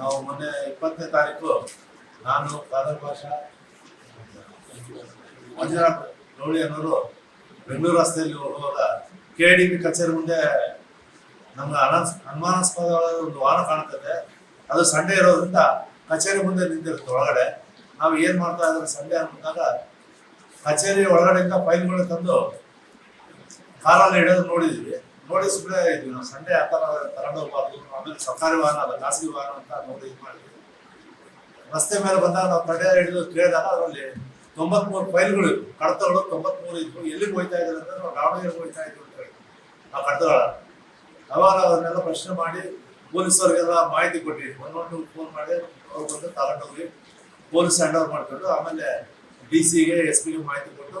ನಾವು ಮೊನ್ನೆ ಇಪ್ಪತ್ತನೇ ತಾರೀಕು ನಾನು ಕಾದರ್ ಭಾಷಾ, ಮಂಜುನಾಥ್ ಗೌಳಿ ಅನ್ನೋರು ಬೆಂಗಳೂರು ರಸ್ತೆಯಲ್ಲಿ ಹೋಗುವಾಗ ಕೆ ಡಿ ಪಿ ಕಚೇರಿ ಮುಂದೆ ನಮ್ಗೆ ಅನಾಸ್ ಅನುಮಾನಾಸ್ಪದವಾದ ಒಂದು ವಾಹನ ಕಾಣ್ತದೆ. ಅದು ಸಂಡೆ ಇರೋದ್ರಿಂದ ಕಚೇರಿ ಮುಂದೆ ನಿಂತಿರುತ್ತೆ ಒಳಗಡೆ. ನಾವು ಏನು ಮಾಡ್ತಾ ಇದ್ರೆ ಸಂಡೆ ಅಂದಾಗ ಕಚೇರಿ ಒಳಗಡೆಯಿಂದ ಫೈಲ್ಗಳು ತಂದು ಕಾರಲ್ಲಿ ಇಡೋದು ನೋಡಿದ್ವಿ. ನೋಡಿ ಸುಮ್ಮನೆ ಇದ್ವಿ ನಾವು ಸಂಡೆ ಆ ಥರ ತಗೊಂಡು ಹೋಗ್ಬಾರ್ದು. ಆಮೇಲೆ ಸರ್ಕಾರಿ ವಾಹನ ಅಲ್ಲ ಖಾಸಗಿ ವಾಹನ ಅಂತ ನೋಡಿ ಇದು ಮಾಡಿದ್ವಿ ರಸ್ತೆ ಮೇಲೆ ಬಂದಾಗ ನಾವು ತಡೆ ಹಿಡಿದು ಕೇಳಿದಾಗ ಅದರಲ್ಲಿ ತೊಂಬತ್ಮೂರು ಫೈಲ್ಗಳು ಇದ್ವು. ಕಡತಗಳು ತೊಂಬತ್ಮೂರು ಇದ್ವು. ಎಲ್ಲಿಗೆ ಹೋಯ್ತಾ ಇದ್ದಾರೆ ಅಂದ್ರೆ, ನಾವು ದಾವಣಗೆರೆಗೆ ಹೋಯ್ತಾ ಇದ್ವಿ ಅಂತ ಹೇಳಿ. ಆ ಕಡತಗಳ. ಅವಾಗ ಅದನ್ನೆಲ್ಲ ಪ್ರಶ್ನೆ ಮಾಡಿ ಪೊಲೀಸರಿಗೆಲ್ಲ ಮಾಹಿತಿ ಕೊಟ್ಟು. ಒಂದೊಂದು ಫೋನ್ ಮಾಡಿ, ಅವ್ರು ಬಂದು ತಗೊಂಡೋಗಿ ಪೊಲೀಸ್ ಹ್ಯಾಂಡ್ ಓವರ್ ಮಾಡ್ಕೊಂಡು ಆಮೇಲೆ ಡಿ ಸಿಗೆ ಎಸ್ ಪಿಗೆ ಮಾಹಿತಿ ಕೊಟ್ಟು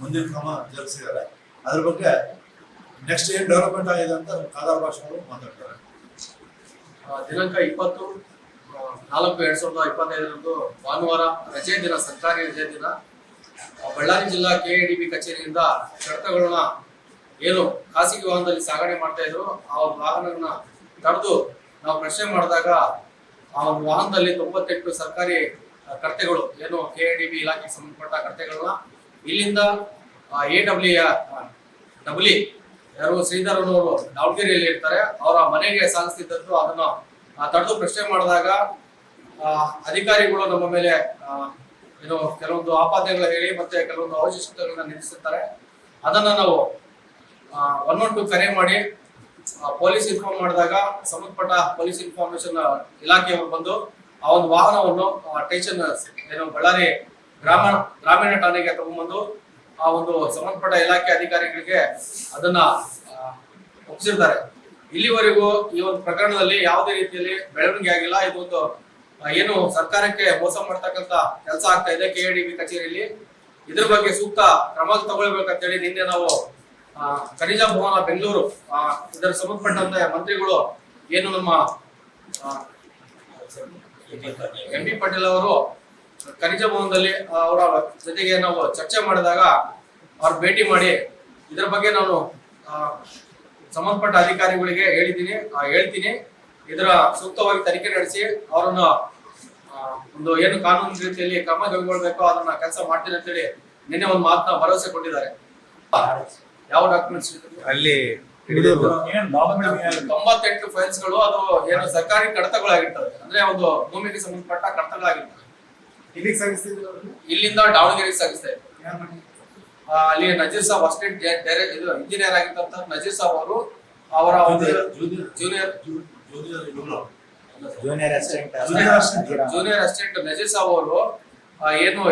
ಮುಂದಿನ ಕ್ರಮ ಜರುಗಿಸಿದ್ದಾರೆ. ಅದ್ರ ಬಗ್ಗೆ ನೆಕ್ಸ್ಟ್ ಏನ್ ಡೆವಲಪ್ಮೆಂಟ್ ಆಗಿದೆ ಅಂತ ನಮ್ಮ ಕಾದಾರ್ ಭಾಷೆ ಅವರು ಮಾತಾಡ್ತಾರೆ ದಿನಾಂಕ ಇಪ್ಪತ್ತು ನಾಲ್ಕು ಎರಡ್ ಸಾವಿರದ ಇಪ್ಪತ್ತೈದರಂದು ಭಾನುವಾರ ರಜೆ ದಿನ ಸರ್ಕಾರಿ ರಜೆ ದಿನ ಬಳ್ಳಾರಿ ಜಿಲ್ಲಾ ಕೆಎಡಿಬಿ ಕಚೇರಿಯಿಂದ ಕಡತಗಳನ್ನ ಏನು ಖಾಸಗಿ ವಾಹನದಲ್ಲಿ ಸಾಗಣೆ ಮಾಡ್ತಾ ಇದ್ರು, ಆ ವಾಹನಗಳನ್ನ ತಡೆದು ನಾವು ಪ್ರಶ್ನೆ ಮಾಡಿದಾಗ ಆ ವಾಹನದಲ್ಲಿ ತೊಂಬತ್ತೆಂಟು ಸರ್ಕಾರಿ ಕರ್ತೆಗಳು, ಏನು ಕೆ ಡಿ ಬಿ ಇಲಾಖೆಗೆ ಸಂಬಂಧಪಟ್ಟ ಕರ್ತೆಗಳನ್ನ ಇಲ್ಲಿಂದ ಎ ಡಬ್ಲ್ಯೂ ಡಬ್ಲಿ ಯಾರು ಶ್ರೀಧರನವರು ದಾವಣಗೆರೆಯಲ್ಲಿ ಇರ್ತಾರೆ. ಅವರ ಮನೆಗೆ ಸಾಗಿಸ್ತಿದ್ದದ್ದು ಅದನ್ನ ತಡೆದು ಪ್ರಶ್ನೆ ಮಾಡಿದಾಗ ಅಧಿಕಾರಿಗಳು ನಮ್ಮ ಮೇಲೆ ಏನು ಕೆಲವೊಂದು ಆಪಾದನೆಗಳ ಹೇಳಿ ಮತ್ತೆ ಕೆಲವೊಂದು ಅವಶಿಷ್ಟಗಳನ್ನ ನಿಲ್ಲಿಸುತ್ತಾರೆ. ಅದನ್ನ ನಾವು ಒನ್ ಒನ್ ಟು ಕರೆ ಮಾಡಿ ಪೊಲೀಸ್ ಇನ್ಫಾರ್ಮ್ ಮಾಡಿದಾಗ, ಸಂಬಂಧಪಟ್ಟ ಪೊಲೀಸ್ ಇನ್ಫಾರ್ಮೇಶನ್ ಇಲಾಖೆಯವರು ಬಂದು ಆ ಒಂದು ವಾಹನವನ್ನು ಟೇಷನ್ ಏನು ಬಳ್ಳಾರಿ ಗ್ರಾಮ, ಗ್ರಾಮೀಣ ಠಾಣೆಗೆ ತಗೊಂಡ್ಬಂದು ಆ ಒಂದು ಸಂಬಂಧಪಟ್ಟ ಇಲಾಖೆ ಅಧಿಕಾರಿಗಳಿಗೆ ಅದನ್ನ ಒಪ್ಪಿಸಿರ್ತಾರೆ ಇಲ್ಲಿವರೆಗೂ ಈ ಒಂದು ಪ್ರಕರಣದಲ್ಲಿ ಯಾವುದೇ ರೀತಿಯಲ್ಲಿ ಬೆಳವಣಿಗೆ ಆಗಿಲ್ಲ. ಇದೊಂದು ಏನು ಸರ್ಕಾರಕ್ಕೆ ಮೋಸ ಮಾಡ್ತಕ್ಕಂತ ಕೆಲಸ ಆಗ್ತಾ ಇದೆ ಕೆಎಡಿಬಿ ಕಚೇರಿಯಲ್ಲಿ. ಇದ್ರ ಬಗ್ಗೆ ಸೂಕ್ತ ಕ್ರಮ ತಗೊಳ್ಬೇಕಂತೇಳಿ ನಿನ್ನೆ ನಾವು ಖನಿಜ ಭವನ ಬೆಂಗಳೂರು ಇದರ ಸಂಬಂಧಪಟ್ಟಂತ ಮಂತ್ರಿಗಳು ಏನು ನಮ್ಮ ಎಂ ಬಿ ಪಾಟೀಲ್ ಅವರು ಖನಿಜ ಭವನದಲ್ಲಿ ಅವರ ಜೊತೆಗೆ ನಾವು ಚರ್ಚೆ ಮಾಡಿದಾಗ ಅವ್ರು ಭೇಟಿ ಮಾಡಿ ಇದರ ಬಗ್ಗೆ ನಾನು ಸಂಬಂಧಪಟ್ಟ ಅಧಿಕಾರಿಗಳಿಗೆ ಹೇಳಿದ್ದೀನಿ ಆ, ಹೇಳ್ತೀನಿ. ಇದರ ಸೂಕ್ತವಾಗಿ ತನಿಖೆ ನಡೆಸಿ ಅವರನ್ನ ಒಂದು ಏನು ಕಾನೂನು ರೀತಿಯಲ್ಲಿ ಕ್ರಮ ಕೈಗೊಳ್ಬೇಕು ಅದನ್ನ ಕೆಲಸ ಮಾಡ್ತೀನಿ ಅಂತೇಳಿ ನಿನ್ನೆ ಒಂದು ಮಾತನ್ನ ಭರವಸೆ ಕೊಟ್ಟಿದ್ದಾರೆ. ಯಾವ ಡಾಕ್ಯುಮೆಂಟ್ಸ್ ಅಲ್ಲಿ ತೊಂಬತ್ತೆಂಟು ಫೈಲ್ಸ್ಗಳು ಅದು ಏನು ಸರ್ಕಾರಿ ಕಡತಗಳಾಗಿರ್ತವೆ. ಅಂದ್ರೆ ಒಂದು ಭೂಮಿಗೆ ಸಂಬಂಧಪಟ್ಟ ಕಡತಗಳಾಗಿರ್ತವೆ. ಇಲ್ಲಿಗೆ ಸಾಗಿಸ್ತಿದ್ರು ಇಲ್ಲಿಂದ ದಾವಣಗೆರೆಗೆ ಸಾಗಿಸ್ತಾ ಇದ್ರು ಆ, ಅಲ್ಲಿ ನಜೀರ್ ಸಾಬ್ ಅಸಿಸ್ಟೆಂಟ್ ಇದು ಇಂಜಿನಿಯರ್ ಆಗಿದ್ದಂತ ನಜೀರ್ ಸಾಬ್ ಅವರು ಅವರ ಒಂದು junior junior assistant junior assistant Nazeer Saab ಅವರು ಏನು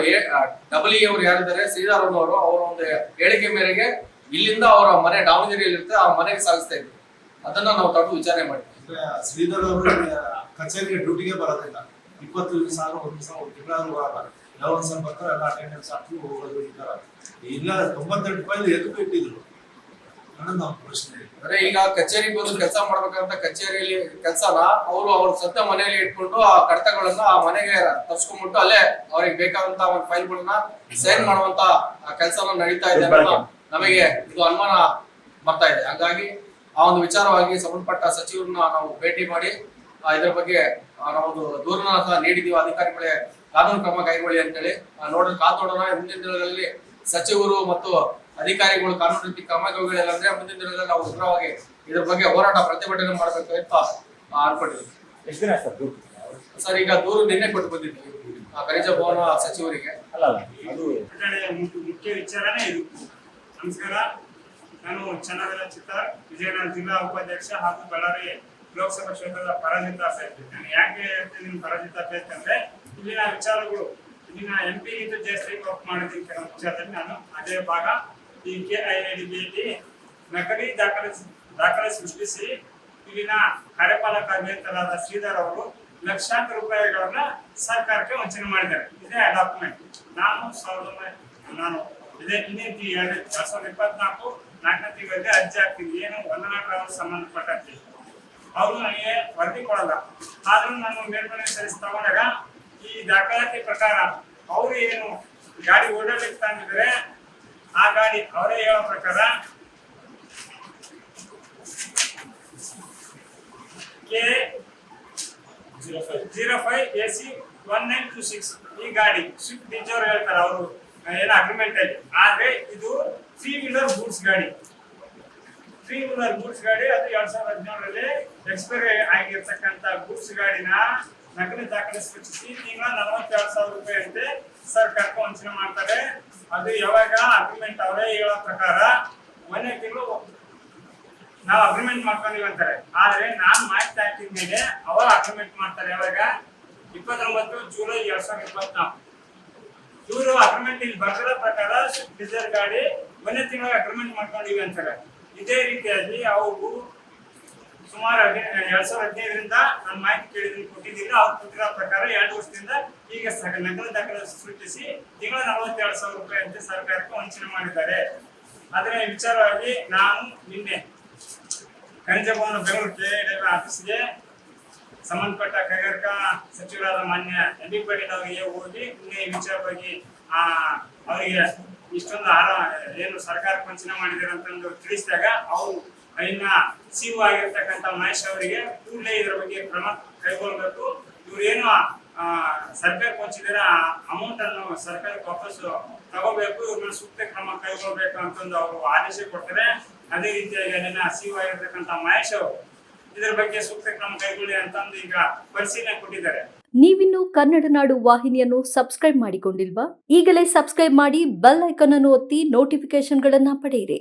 ಡಬಲ್ ಇ ಅವರು ಯಾರಿದ್ದಾರೆ ಶ್ರೀಧರ್ ಅವರು ಅವರ ಒಂದು ಹೇಳಿಕೆ ಮೇರೆಗೆ ಇಲ್ಲಿಂದ ಅವರ ಮನೆ ದಾವಣಗೆರೆಯಲ್ಲಿ ಇರುತ್ತೆ ಆ ಮನೆಗೆ ಸಾಗಿಸ್ತಾ ಇದ್ರು. ಅದನ್ನ ನಾವು ತಗೊಂಡು ವಿಚಾರಣೆ ಮಾಡಿದ್ವಿ. ಶ್ರೀಧರ್ ಅವರು ಕಚೇರಿಗೆ ಡ್ಯೂಟಿಗೆ ಬರೋದಿಲ್ಲ. ಇಪ್ಪತ್ತು ಸಾವಿರ ಒಂದು ಸಾವಿರ ಒಂದು ತಿಂಗಳಾದ್ರೂ ಬರಲ್ಲ ಯಾವ ಒಂದ್ ಬರ್ತಾರೆ ಎಲ್ಲ ಅಟೆಂಡೆನ್ಸ್ ಹಾಕಿ ಹೋಗೋದು ಈ ತರ ಇಲ್ಲ ತೊಂಬತ್ತೆಂಟು ರೂಪಾಯಿ ಎದ್ದು ಇಟ್ಟಿದ್ರು ಅನ್ನೋದು ನಮ್ಮ ಪ್ರಶ್ನೆ ಅಂದ್ರೆ ಈಗ ಕಚೇರಿಗೆ ಬಂದು ಕೆಲಸ ಮಾಡ್ಬೇಕಂತ ಕಚೇರಿಯಲ್ಲಿ ಕೆಲಸನ ಅವರು ಅವ್ರ ಸ್ವಂತ ಮನೆಯಲ್ಲಿ ಇಟ್ಕೊಂಡು ಆ ಕಡತಗಳನ್ನ ಆ ಮನೆಗೆ ತರ್ಸ್ಕೊಂಡ್ಬಿಟ್ಟು ಅಲ್ಲೇ ಅವ್ರಿಗೆ ಬೇಕಾದಂತ ಒಂದು ಫೈಲ್ಗಳನ್ನ ಸೈನ್ ಮಾಡುವಂತ ಕೆಲಸನ ನಡೀತಾ ಇದೆ ಅನ್ನೋದು ನಮಗೆ ಇದು ಅನುಮಾನ ಬರ್ತಾ ಇದೆ. ಹಾಗಾಗಿ ಆ ಒಂದು ವಿಚಾರವಾಗಿ ಸಂಬಂಧಪಟ್ಟ ಸಚಿವರನ್ನ ನಾವು ಭೇಟಿ ಮಾಡಿ ಆ, ಇದ್ರ ಬಗ್ಗೆ ನಾವೊಂದು ನಾವು ಒಂದು ದೂರನ ಸಹ ನೀಡಿದೀವಿ ಅಧಿಕಾರಿಗಳೇ ಕಾನೂನು ಕ್ರಮ ಕೈಗೊಳ್ಳಿ ಅಂತೇಳಿ ಆ, ನೋಡೋಣ ಕಾತೋಡೋಣ ಮುಂದಿನ ದಿನಗಳಲ್ಲಿ ಸಚಿವರು ಮತ್ತು ಅಧಿಕಾರಿಗಳು ಕಾನೂನು ರೀತಿ ಕ್ರಮ ಕೈಗೊಳ್ಳಿಲ್ಲ ಅಂದ್ರೆ ಮುಂದಿನ ದಿನಗಳಲ್ಲಿ ನಾವು ಉಗ್ರವಾಗಿ ಇದ್ರ ಬಗ್ಗೆ ಹೋರಾಟ ಪ್ರತಿಭಟನೆ ಮಾಡಬೇಕು ಅಂತ ಅನ್ಕೊಂಡಿದ್ದೀವಿ ಅನ್ಕೊಂಡಿದ್ವಿ. ಸರ್ ಸರ್ ಈಗ ದೂರು ನಿನ್ನೆ ಕೊಟ್ಟು ಬಂದಿದ್ವಿ ಆ, ಖನಿಜ ಭವನ ಸಚಿವರಿಗೆ. ಅಲ್ಲ ಮುಖ್ಯ ಮುಖ್ಯ ವಿಚಾರನೇ ಇದು. ನಮಸ್ಕಾರ ನಾನು ಚನ್ನವೆಲ್ಲ ಚಿತ್ರ ವಿಜಯನಗರ ಜಿಲ್ಲಾ ಉಪಾಧ್ಯಕ್ಷ ಹಾಗೂ ಬಳ್ಳಾರಿ ಲೋಕಸಭಾ ಕ್ಷೇತ್ರದ ಪರಾಜಿತ ಅಭ್ಯರ್ಥಿ. ನಾನು ಯಾಕೆ ಹೇಳ್ತೀನಿ ನಿಮ್ಮ ಪರಾಜಿತ ಅಭ್ಯರ್ಥಿ ಅಂದ್ರೆ ಇಲ್ಲಿನ ವಿಚಾರಗಳು ಇಲ್ಲಿನ ಎಂ ಪಿ ಇದು ಜಾಸ್ತಿ ವರ್ಕ್ ಮಾಡಿದ್ದೀನಿ ವಿಚಾರದಲ್ಲಿ ನಾನು. ಅದೇ ಭಾಗ ಈ ಕೆ ಐ ಐ ಡಿ ನಕಲಿ ದಾಖಲೆ ದಾಖಲೆ ಸೃಷ್ಟಿಸಿ ಇಲ್ಲಿನ ಕಾರ್ಯಪಾಲಕ ಅಭಿಯಂತರಾದ ಶ್ರೀಧರ್ ಅವರು ಲಕ್ಷಾಂತರ ರೂಪಾಯಿಗಳನ್ನ ಸರ್ಕಾರಕ್ಕೆ ವಂಚನೆ ಮಾಡಿದ್ದಾರೆ. ಇದೇ ಡಾಕ್ಯುಮೆಂಟ್ ನಾನು ಸಾವಿರದ ನಾನು ಇದೇ ಇನ್ನೇ ಎರಡು, ಎರಡ್ ಸಾವಿರದ ಇಪ್ಪತ್ನಾಲ್ಕು ನಾಲ್ಕನೇ ತಿಂಗಳಿಗೆ ಅರ್ಜಿ ಹಾಕ್ತೀನಿ. ಏನು ವಂದನಾ ಗ್ರಾಮಕ್ಕೆ ಸಂಬಂಧಪಟ್ಟಂತೆ. ಅವರು ನನಗೆ ವರದಿ ಕೊಡಲ್ಲ. ಆದ್ರೂ ನಾನು ಮೇಲ್ಮನೆ ಸಲ್ಲಿಸಿ ತಗೊಂಡಾಗ ದಾಖಲಾತಿ ಪ್ರಕಾರ ಅವರು ಏನು ಗಾಡಿ ಓಡಾಡ್ಲಿಕ್ಕೆ ತಂದಿದ್ರೆ ಆ ಗಾಡಿ ಅವರೇ ಹೇಳೋ ಪ್ರಕಾರ K zero five A C one nine two six ಈ ಗಾಡಿ ಸ್ವಿಫ್ಟ್ ಡಿಜೋರ್ ಹೇಳ್ತಾರೆ ಅವರು, ಏನೋ ಅಗ್ರಿಮೆಂಟ್ ಅಲ್ಲಿ. ಆದ್ರೆ ಇದು ತ್ರೀ ವೀಲರ್ ಗೂಡ್ಸ್ ಗಾಡಿ. ತ್ರೀ ವೀಲರ್ ಗೂಡ್ಸ್ ಗಾಡಿ, ಅದು ಎರಡ್ ಸಾವಿರದ ಹದಿನೇಳರಲ್ಲಿ ಎಕ್ಸ್ಪೈರ್ ಆಗಿರ್ತಕ್ಕಂತ ಗೂಡ್ಸ್ ಗಾಡಿನ ನಕಲಿ ದಾಖಲೆ ಸೃಷ್ಟಿಸಿ ತಿಂಗಳ ನಲವತ್ತೆರಡು ಸಾವಿರ ರೂಪಾಯಿ ಅಂತೆ ಸರ್ಕಾರಕ್ಕೆ ವಂಚನೆ ಮಾಡ್ತಾರೆ. ಅದು ಯಾವಾಗ ಅಗ್ರಿಮೆಂಟ್ ಅವರೇ ಹೇಳೋ ಪ್ರಕಾರ ಮನೆ ತಿಂಗಳು ನಾವು ಅಗ್ರಿಮೆಂಟ್ ಮಾಡ್ಕೊಂಡಿವಿ ಅಂತಾರೆ. ಆದ್ರೆ ನಾನು ಮಾಹಿತಿ ಹಾಕಿದ ಮೇಲೆ ಅವರು ಅಗ್ರಿಮೆಂಟ್ ಮಾಡ್ತಾರೆ ಯಾವಾಗ? ಇಪ್ಪತ್ತೊಂಬತ್ತು ಜುಲೈ ಎರಡ್ ಸಾವಿರದ ಇಪ್ಪತ್ನಾಲ್ಕು. ಇವರು ಅಗ್ರಿಮೆಂಟ್ ಇಲ್ಲಿ ಬರ್ದಿರೋ ಪ್ರಕಾರ ಡೀಸೆಲ್ ಗಾಡಿ ಒಂದೇ ತಿಂಗಳ ಅಗ್ರಿಮೆಂಟ್ ಮಾಡ್ಕೊಂಡಿವಿ ಅಂತಾರೆ. ಇದೇ ರೀತಿಯಾಗಿ ಅವರು ಸುಮಾರು ಎರಡ್ ಸಾವಿರದ ಹದಿನೈದರಿಂದ ನಾನು ಮಾಹಿತಿ ಕೇಳಿದ್ದೀನಿ, ಕೊಟ್ಟಿದ್ದೀನಿ. ಅವ್ರು ಕೊಟ್ಟಿರೋ ಪ್ರಕಾರ ಎರಡು ವರ್ಷದಿಂದ ಈಗ ನಗರ ದಾಖಲೆ ಸೃಷ್ಟಿಸಿ ತಿಂಗಳ ನಲವತ್ತೆರಡು ಸಾವಿರ ರೂಪಾಯಿ ಅಂತ ಸರ್ಕಾರಕ್ಕೆ ವಂಚನೆ ಮಾಡಿದ್ದಾರೆ. ಅದರ ವಿಚಾರವಾಗಿ ನಾನು ನಿನ್ನೆ ಖನಿಜ ಭವನ ಬೆಂಗಳೂರು ಕೆ ಆಫೀಸ್ಗೆ ಸಂಬಂಧಪಟ್ಟ ಕೈಗಾರಿಕಾ ಸಚಿವರಾದ ಮಾನ್ಯ ಎಂ ಬಿ ಪಾಟೀಲ್ ಅವರಿಗೆ ಹೋಗಿ ನಿನ್ನೆ ಈ ವಿಚಾರವಾಗಿ ಆ, ಅವರಿಗೆ ಇಷ್ಟೊಂದು ಆರ, ಏನು ಸರ್ಕಾರಕ್ಕೆ ವಂಚನೆ ಮಾಡಿದ್ದಾರೆ ಅಂತಂದು ತಿಳಿಸಿದಾಗ ಅವರು ಇನ್ನ ಸಿಒ ಆಗಿರ್ತಕ್ಕಂಥ ಮಹೇಶ್ ಅವರಿಗೆ ಕೂಡಲೇ ಇದರ ಬಗ್ಗೆ ಕ್ರಮ ಕೈಗೊಳ್ಬೇಕು. ಇವ್ರು ಏನು ಆ, ಸರ್ಕಾರಕ್ಕೆ ವಂಚಿದ್ರೆ ಅಮೌಂಟ್ ಅನ್ನು ಸರ್ಕಾರಕ್ಕೆ ವಾಪಸ್ ತಗೋಬೇಕು ಇವ್ರ ಮೇಲೆ ಸೂಕ್ತ ಕ್ರಮ ಕೈಗೊಳ್ಬೇಕು ಅಂತಂದು ಅವರು ಆದೇಶ ಕೊಡ್ತಾರೆ. ಅದೇ ರೀತಿಯಾಗಿ ಅಲ್ಲಿನ ಸಿಒ ಆಗಿರ್ತಕ್ಕಂಥ ಮಹೇಶ್ ಅವರು ಇದರ ಬಗ್ಗೆ ಸೂಕ್ತ ಕ್ರಮ ಕೈಗೊಳ್ಳಿ ಅಂತಂದು ಈಗ ಪರಿಶೀಲನೆ ಕೊಟ್ಟಿದ್ದಾರೆ. ನೀವಿನ್ನು ಕನ್ನಡ ನಾಡು ವಾಹಿನಿಯನ್ನು ಸಬ್ಸ್ಕ್ರೈಬ್ ಮಾಡಿಕೊಂಡಿಲ್ವಾ? ಈಗಲೇ ಸಬ್ಸ್ಕ್ರೈಬ್ ಮಾಡಿ ಬೆಲ್ ಐಕಾನ್ ಅನ್ನು ಒತ್ತಿ ನೋಟಿಫಿಕೇಶನ್ಗಳನ್ನ ಪಡೆಯಿರಿ.